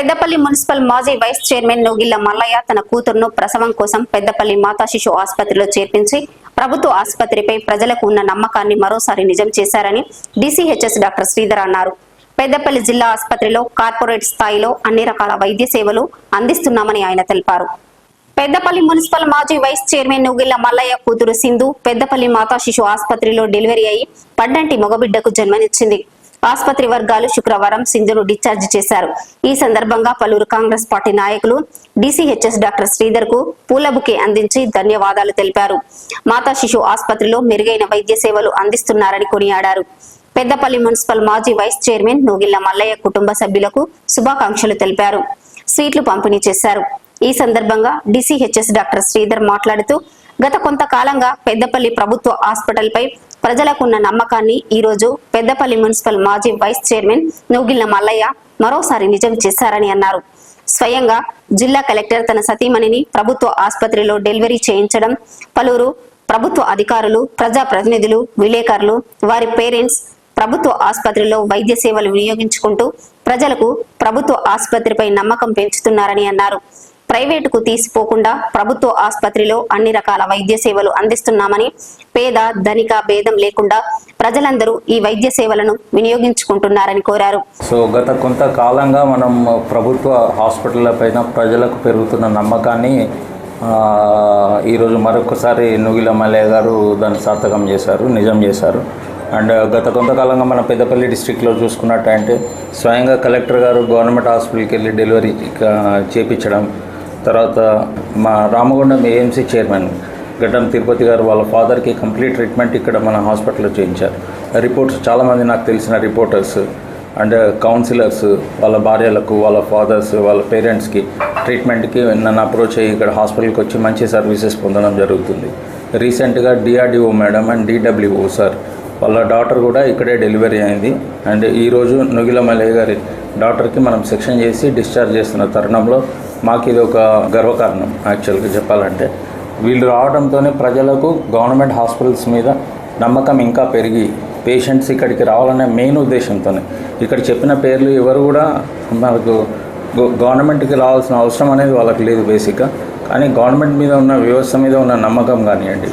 Peddapalli municipal మాజీ vice chairman నోగిల్ల Mallaiah తన కూతురును ప్రసవం కోసం పెద్దపల్లి మాతా శిశు ఆసుపత్రిలో చేర్పించి ప్రభుత్వ ఆసుపత్రిపై ప్రజలకు ఉన్న నమ్మకాన్ని మరోసారి నిజం చేశారని డిసిహెచ్ఎస్ డాక్టర్ శ్రీధర్ అన్నారు. పెద్దపల్లి జిల్లా ఆసుపత్రిలో కార్పొరేట్ స్థాయిలో అన్ని రకాల వైద్య సేవలు అందిస్తున్నామని ఆయన తెలిపారు. పెద్దపల్లి మున్సిపల్ మాజీ వైస్ చైర్మన్ నుగిళ్ళ మల్లయ్య కూతురు సింధు పెద్దపల్లి మాతా శిశు ఆసుపత్రిలో డెలివరీ అయి పడ్డంటి మగబిడ్డకు జన్మనిచ్చింది. ఆసుపత్రి వర్గాలు శుక్రవారం సింధును డిశ్చార్జ్ చేశారు. ఈ సందర్భంగా పలువురు కాంగ్రెస్ పార్టీ నాయకులు డిసిహెచ్ఎస్ డాక్టర్ శ్రీధర్కు పూల బుకే అందించి ధన్యవాదాలు తెలిపారు. మాతా శిశు ఆసుపత్రిలో మెరుగైన వైద్య సేవలు అందిస్తున్నారని కొనియాడారు. పెద్దపల్లి మున్సిపల్ మాజీ వైస్ చైర్మన్ నూగిళ్ళ మల్లయ్య కుటుంబ సభ్యులకు శుభాకాంక్షలు తెలిపారు. స్వీట్లు పంపిణీ చేశారు. ఈ సందర్భంగా డిసిహెచ్ఎస్ డాక్టర్ శ్రీధర్ మాట్లాడుతూ గత కొంతకాలంగా పెద్దపల్లి ప్రభుత్వ హాస్పిటల్పై ప్రజలకున్న నమ్మకాన్ని ఈ రోజు పెద్దపల్లి మున్సిపల్ మాజీ వైస్ చైర్మన్ నూగిళ్ళ మల్లయ్య మరోసారి నిజం చేశారని అన్నారు. స్వయంగా జిల్లా కలెక్టర్ తన సతీమణిని ప్రభుత్వ ఆసుపత్రిలో డెలివరీ చేయించడం పలువురు ప్రభుత్వ అధికారులు ప్రజాప్రతినిధులు విలేకరులు వారి పేరెంట్స్ ప్రభుత్వ ఆసుపత్రిలో వైద్య సేవలు వినియోగించుకుంటూ ప్రజలకు ప్రభుత్వ ఆసుపత్రిపై నమ్మకం పెంచుతున్నారని అన్నారు. ప్రైవేటుకు తీసిపోకుండా ప్రభుత్వ ఆసుపత్రిలో అన్ని రకాల వైద్య సేవలు అందిస్తున్నామని పేద ధనిక భేదం లేకుండా ప్రజలందరూ ఈ వైద్య సేవలను వినియోగించుకుంటున్నారని కోరారు. సో గత కొంతకాలంగా మనం ప్రభుత్వ హాస్పిటల్ పైన ప్రజలకు పెరుగుతున్న నమ్మకాన్ని ఈరోజు మరొకసారి నుగిల మల్లయ్య గారు దాన్ని సార్థకం చేశారు నిజం చేశారు. అండ్ గత కొంతకాలంగా మన పెద్దపల్లి డిస్టిక్లో చూసుకున్నట్టంటే స్వయంగా కలెక్టర్ గారు గవర్నమెంట్ హాస్పిటల్కి వెళ్ళి డెలివరీ చేపించడం తర్వాత మా రామగుండం ఏఎంసీ చైర్మన్ గడ్డం తిరుపతి గారు వాళ్ళ ఫాదర్కి కంప్లీట్ ట్రీట్మెంట్ ఇక్కడ మన హాస్పిటల్లో చేయించారు. రిపోర్ట్స్ చాలామంది నాకు తెలిసిన రిపోర్టర్స్ అండ్ కౌన్సిలర్స్ వాళ్ళ భార్యలకు వాళ్ళ ఫాదర్స్ వాళ్ళ పేరెంట్స్కి ట్రీట్మెంట్కి నన్ను అప్రోచ్ అయ్యి ఇక్కడ హాస్పిటల్కి వచ్చి మంచి సర్వీసెస్ పొందడం జరుగుతుంది. రీసెంట్గా DRDO madam and DWO sir వాళ్ళ డాటర్ కూడా ఇక్కడే డెలివరీ అయింది. అండ్ ఈరోజు నుగిల మల్లయ్య గారి డాక్టర్కి మనం సెక్షన్ చేసి డిశ్చార్జ్ చేస్తున్న తరుణంలో మాకు ఇది ఒక గర్వకారణం యాక్చువల్గా చెప్పాలంటే. వీళ్ళు రావడంతోనే ప్రజలకు గవర్నమెంట్ హాస్పిటల్స్ మీద నమ్మకం ఇంకా పెరిగి పేషెంట్స్ ఇక్కడికి రావాలనే మెయిన్ ఉద్దేశంతోనే. ఇక్కడ చెప్పిన పేర్లు ఎవరు కూడా మనకు గవర్నమెంట్కి రావాల్సిన అవసరం అనేది వాళ్ళకి లేదు బేసిక్గా. కానీ గవర్నమెంట్ మీద ఉన్న వ్యవస్థ మీద ఉన్న నమ్మకం కానివ్వండి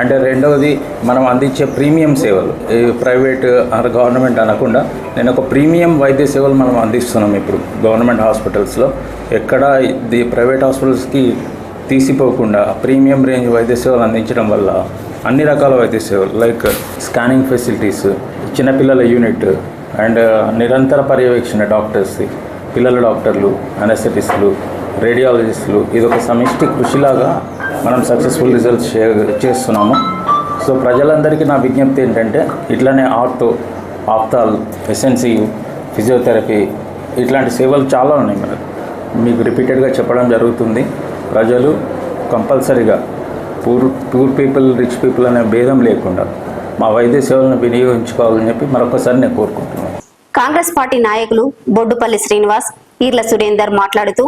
అంటే రెండవది మనం అందించే ప్రీమియం సేవలు. ప్రైవేట్ గవర్నమెంట్ అనకుండా నేను ఒక ప్రీమియం వైద్య సేవలు మనం అందిస్తున్నాం ఇప్పుడు గవర్నమెంట్ హాస్పిటల్స్లో. ఎక్కడ ఇది ప్రైవేట్ హాస్పిటల్స్కి తీసిపోకుండా ప్రీమియం రేంజ్ వైద్య సేవలు అందించడం వల్ల అన్ని రకాల వైద్య సేవలు లైక్ స్కానింగ్ ఫెసిలిటీస్ చిన్నపిల్లల యూనిట్ అండ్ నిరంతర పర్యవేక్షణ డాక్టర్స్ పిల్లల డాక్టర్లు అనస్థెటిస్టులు రేడియాలజిస్టులు. ఇది ఒక సమిష్టి కృషిలాగా మనం సక్సెస్ఫుల్ రిజల్ట్స్ చే చేస్తున్నాము. సో ప్రజలందరికీ నా విజ్ఞప్తి ఏంటంటే ఇట్లనే ఆర్టో ఆప్తాల్ ఎస్ఎన్సియు ఫిజియోథెరపీ ఇట్లాంటి సేవలు చాలా ఉన్నాయి మనకు మీకు రిపీటెడ్గా చెప్పడం జరుగుతుంది. ప్రజలు కంపల్సరీగా poor poor people rich people అనే భేదం లేకుండా మా వైద్య సేవలను వినియోగించుకోవాలని చెప్పి మరొకసారి నేను కోరుకుంటున్నాను. కాంగ్రెస్ పార్టీ నాయకులు బొడ్డుపల్లి శ్రీనివాస్ ఈర్ల సురేందర్ మాట్లాడుతూ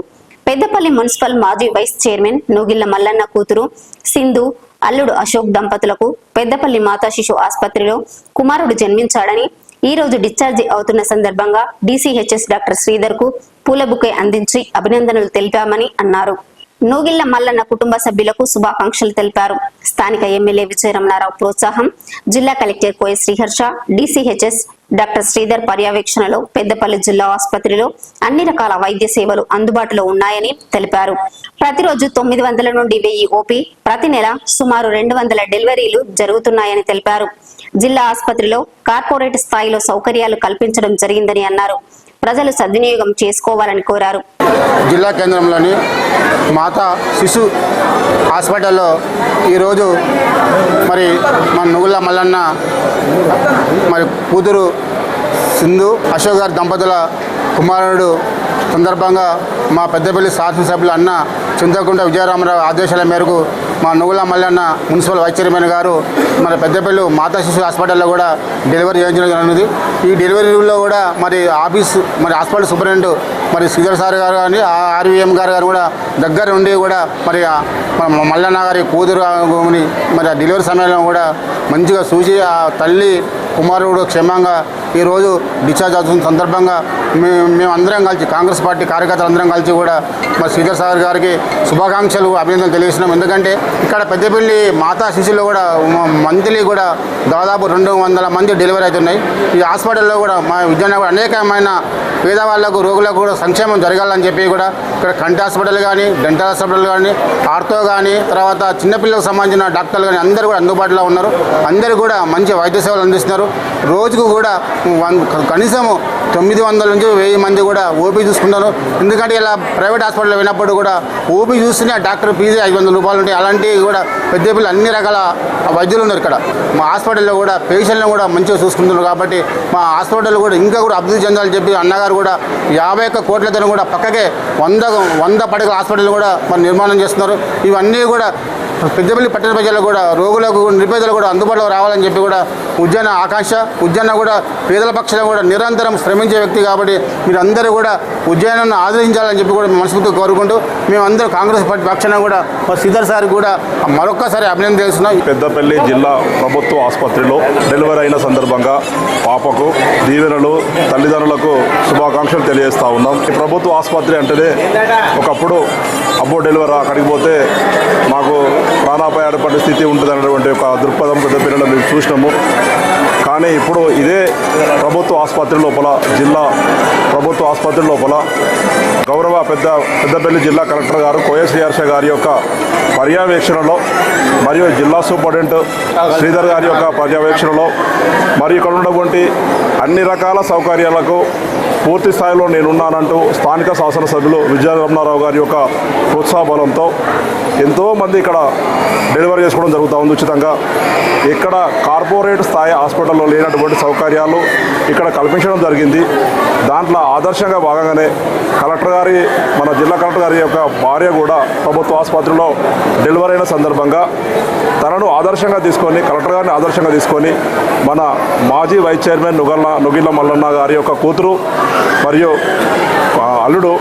పెద్దపల్లి మున్సిపల్ మాజీ వైస్ చైర్మన్ నూగిళ్ళ మల్లన్న కూతురు సింధు అల్లుడు అశోక్ దంపతులకు పెద్దపల్లి మాతా శిశు ఆసుపత్రిలో కుమారుడు జన్మించాడని ఈ రోజు డిశ్చార్జి అవుతున్న సందర్భంగా డీసీహెచ్ఎస్ డాక్టర్ శ్రీధర్కు పూల బుకే అందించి అభినందనలు తెలిపామని అన్నారు. నూగిళ్ళ మల్లన్న కుటుంబ సభ్యులకు శుభాకాంక్షలు తెలిపారు. స్థానిక ఎమ్మెల్యే విజయరమణారావు ప్రోత్సాహం జిల్లా collector Koya Sriharsha DCHS doctor Sridhar పర్యవేక్షణలో పెద్దపల్లి జిల్లా ఆసుపత్రిలో అన్ని రకాల వైద్య సేవలు అందుబాటులో ఉన్నాయని తెలిపారు. ప్రతిరోజు తొమ్మిది వందల నుండి వెయ్యి ఓపీ ప్రతి నెల సుమారు రెండు వందల డెలివరీలు జరుగుతున్నాయని తెలిపారు. జిల్లా ఆసుపత్రిలో కార్పొరేట్ స్థాయిలో సౌకర్యాలు కల్పించడం జరిగిందని అన్నారు. ప్రజలు సద్వినియోగం చేసుకోవాలని కోరారు. జిల్లా కేంద్రంలోని మాతా శిశు హాస్పిటల్లో ఈరోజు మరి మన నుగుల మల్లన్న మరి కూతురు సింధు అశోక్ గారి దంపతుల కుమారుడు సందర్భంగా మా పెద్దపల్లి శాసనసభ్యులు అన్న చింతకుంట విజయరామరావు ఆదేశాల మేరకు మా నువ్వుల మల్లన్న మున్సిపల్ వైస్ చైర్మన్ గారు మన పెద్దపల్లి మాతా శిశు హాస్పిటల్లో కూడా డెలివరీ చేయించడం జరిగింది. ఈ డెలివరీలో కూడా మరి ఆఫీస్ మరి హాస్పిటల్ సూపరింటెండెంట్ మరి శ్రీధర్ సార్ గారు కానీ ఆర్వీఎం గారు గారు కూడా దగ్గర ఉండి కూడా మరి మల్లన్న గారి కూతురు మరి ఆ డెలివరీ సమయంలో కూడా మంచిగా చూసి ఆ తల్లి కుమారుడు క్షేమంగా ఈరోజు డిశ్చార్జ్ అవుతున్న సందర్భంగా మేము మేము అందరం కలిసి కాంగ్రెస్ పార్టీ కార్యకర్తలు అందరం కలిసి కూడా మరి శ్రీధర్ సాగర్ గారికి శుభాకాంక్షలు అభినందనలు తెలియజేస్తున్నాం. ఎందుకంటే ఇక్కడ పెద్దపల్లి మాతా శిశువులో కూడా మంత్లీ కూడా దాదాపు రెండు వందల మంది డెలివరీ అవుతున్నాయి. ఈ హాస్పిటల్లో కూడా మా విజయనగరం అనేకమైన పేదవాళ్ళకు రోగులకు కూడా సంక్షేమం జరగాలని చెప్పి కూడా ఇక్కడ కంటి హాస్పిటల్ కానీ డెంటల్ హాస్పిటల్ కానీ ఆర్థో కానీ తర్వాత చిన్నపిల్లలకు సంబంధించిన డాక్టర్లు కానీ అందరూ కూడా అందుబాటులో ఉన్నారు. అందరూ కూడా మంచి వైద్య సేవలు అందిస్తున్నారు. రోజుకు కూడా వన్- కనీసం తొమ్మిది వందల నుంచి వెయ్యి మంది కూడా ఓపీ చూసుకుంటారు. ఎందుకంటే ఇలా ప్రైవేట్ హాస్పిటల్ పోయినప్పుడు కూడా ఓపీ చూస్తేనే డాక్టర్ ఫీజు ఐదు వందల రూపాయలు ఉంటాయి. అలాంటివి కూడా పెద్ద పిల్లలు అన్ని రకాల వైద్యులు ఉన్నారు ఇక్కడ. మా హాస్పిటల్లో కూడా పేషెంట్లను కూడా మంచిగా చూసుకుంటున్నారు కాబట్టి మా హాస్పిటల్ కూడా ఇంకా కూడా అభివృద్ధి చెందాలని చెప్పి అన్నగారు కూడా యాభై ఒక్క కోట్లతో కూడా పక్కకే వంద వంద పడకల హాస్పిటల్ కూడా మరి నిర్మాణం చేస్తున్నారు. ఇవన్నీ కూడా పెద్దపల్లి పట్టణ ప్రజలకు కూడా రోగులకు నిరుపేదలకు కూడా అందుబాటులో రావాలని చెప్పి కూడా ఉద్యాన ఆకాంక్ష. ఉద్యాన కూడా పేదల పక్షంలో కూడా నిరంతరం శ్రమించే వ్యక్తి కాబట్టి మీరు అందరూ కూడా ఉద్యానాన్ని ఆదరించాలని చెప్పి కూడా మనస్ఫూర్తిగా కోరుకుంటూ మేమందరూ కాంగ్రెస్ పార్టీ పక్షాన కూడా మా శ్రీధర్ సార్ కూడా మరొక్కసారి అభినందన చేస్తున్నాం పెద్దపల్లి జిల్లా ప్రభుత్వ ఆసుపత్రిలో డెలివరీ అయిన సందర్భంగా పాపకు దీవెనలు తల్లిదండ్రులకు శుభాకాంక్షలు తెలియజేస్తా ఉన్నాం. ఈ ప్రభుత్వ ఆసుపత్రి అంటేనే ఒకప్పుడు అబ్బో డెలివరీ అక్కడికి పోతే మాకు ప్రాణాపాయ ఏర్పడే స్థితి ఉంటుంది అనేటువంటి ఒక దృక్పథం పెద్దపల్లిలో మేము చూసినాము. కానీ ఇప్పుడు ఇదే ప్రభుత్వ ఆసుపత్రి లోపల జిల్లా ప్రభుత్వ ఆసుపత్రి లోపల గౌరవ పెద్ద పెద్దపల్లి జిల్లా కలెక్టర్ గారు కోయశ్రీహర్ష గారి యొక్క పర్యవేక్షణలో మరియు జిల్లా సూపరింటెండెంట్ శ్రీధర్ గారి యొక్క పర్యవేక్షణలో మరియు ఇక్కడ ఉన్నటువంటి అన్ని రకాల సౌకర్యాలకు పూర్తి స్థాయిలో నేనున్నానంటూ స్థానిక శాసనసభ్యులు విజయరమణారావు గారి యొక్క ప్రోత్సాహబలంతో ఎంతోమంది ఇక్కడ డెలివరీ చేసుకోవడం జరుగుతూ ఉంది ఉచితంగా. ఇక్కడ కార్పొరేట్ స్థాయి హాస్పిటల్లో లేనటువంటి సౌకర్యాలు ఇక్కడ కల్పించడం జరిగింది. దాంట్లో ఆదర్శంగా భాగంగానే కలెక్టర్ గారి మన జిల్లా కలెక్టర్ గారి యొక్క భార్య కూడా ప్రభుత్వ ఆసుపత్రిలో డెలివరీ అయిన సందర్భంగా తనను ఆదర్శంగా తీసుకొని కలెక్టర్ గారిని ఆదర్శంగా తీసుకొని మన మాజీ వైస్ చైర్మన్ నుగల్ల నుగిల్ల మల్లన్న గారి యొక్క కూతురు మరియు అల్లుడు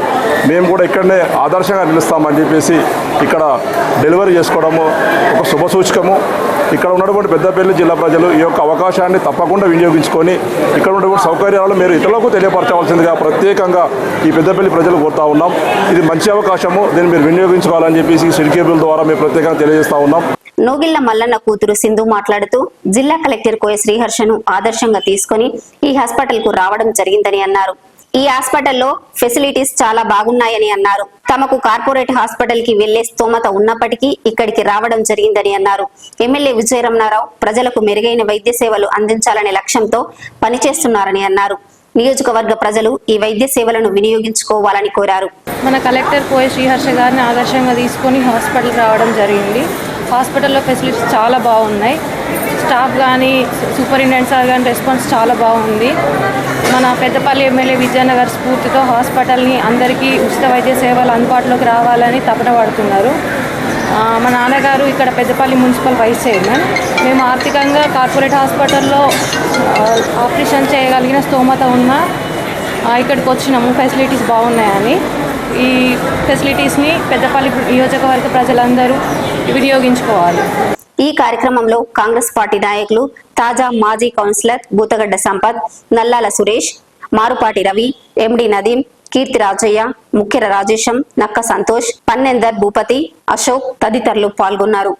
మేము కూడా ఇక్కడనే ఆదర్శంగా నిలుస్తామని చెప్పేసి ఇక్కడ డెలివరీ చేసుకోవడము ఒక శుభ సూచకము. ఇక్కడ ఉన్నటువంటి పెద్దపల్లి జిల్లా ప్రజలు ఈ యొక్క అవకాశాన్ని తప్పకుండా వినియోగించుకొని ఇక్కడ ఉన్నటువంటి సౌకర్యాలను మీరు ఇతరులకు తెలియపరచవలసిందిగా ప్రత్యేకంగా ఈ పెద్దపల్లి ప్రజలు కోరుతా ఉన్నాం. ఇది మంచి అవకాశము. దీన్ని మీరు వినియోగించుకోవాలని చెప్పేసి సిడికేబుల్ ద్వారా మేము ప్రత్యేకంగా తెలియజేస్తా ఉన్నాం. నోగిళ్ళ మల్లన్న కూతురు సింధు మాట్లాడుతూ జిల్లా కలెక్టర్ కోయ శ్రీహర్షను ఆదర్శంగా తీసుకొని ఈ హాస్పిటల్కు రావడం జరిగిందని అన్నారు. ఈ హాస్పిటల్లో ఫెసిలిటీస్ చాలా బాగున్నాయని అన్నారు. తమకు కార్పొరేట్ హాస్పిటల్కి వెళ్ళే స్తోమత ఉన్నప్పటికీ ఇక్కడికి రావడం జరిగిందని అన్నారు. ఎమ్మెల్యే విజయరమణారావు ప్రజలకు మెరుగైన వైద్య సేవలు అందించాలనే లక్ష్యంతో పనిచేస్తున్నారని అన్నారు. నియోజకవర్గ ప్రజలు ఈ వైద్య సేవలను వినియోగించుకోవాలని కోరారు. మన కలెక్టర్ పోయి శ్రీహర్ష గారిని ఆదర్శంగా తీసుకొని హాస్పిటల్ రావడం జరిగింది. హాస్పిటల్లో ఫెసిలిటీస్ చాలా బాగున్నాయి. స్టాఫ్ కానీ సూపరింటెండెంట్ సార్ కానీ రెస్పాన్స్ చాలా బాగుంది. మన పెద్దపల్లి ఎమ్మెల్యే విజయనగర్ స్ఫూర్తితో హాస్పిటల్ని అందరికీ ఉచిత వైద్య సేవలు అందుబాటులోకి రావాలని తపన పడుతున్నారు. మా నాన్నగారు ఇక్కడ పెద్దపల్లి మున్సిపల్ వైస్ చైర్మన్. మేము ఆర్థికంగా కార్పొరేట్ హాస్పిటల్లో ఆపరేషన్ చేయగలిగిన స్తోమత ఉన్న ఇక్కడికి వచ్చినాము. ఫెసిలిటీస్ బాగున్నాయని. ఈ ఫెసిలిటీస్ని పెద్దపల్లి నియోజకవర్గ ప్రజలందరూ వినియోగించుకోవాలి. ఈ కార్యక్రమంలో కాంగ్రెస్ పార్టీ నాయకులు తాజా మాజీ కౌన్సిలర్ బూతగడ్డ సంపత్ నల్లాల సురేష్ మారుపాటి రవి ఎండి నదీం కీర్తి రాజయ్య ముఖ్యర రాజేశం నక్క సంతోష్ పన్నెందర్ భూపతి అశోక్ తదితరులు పాల్గొన్నారు.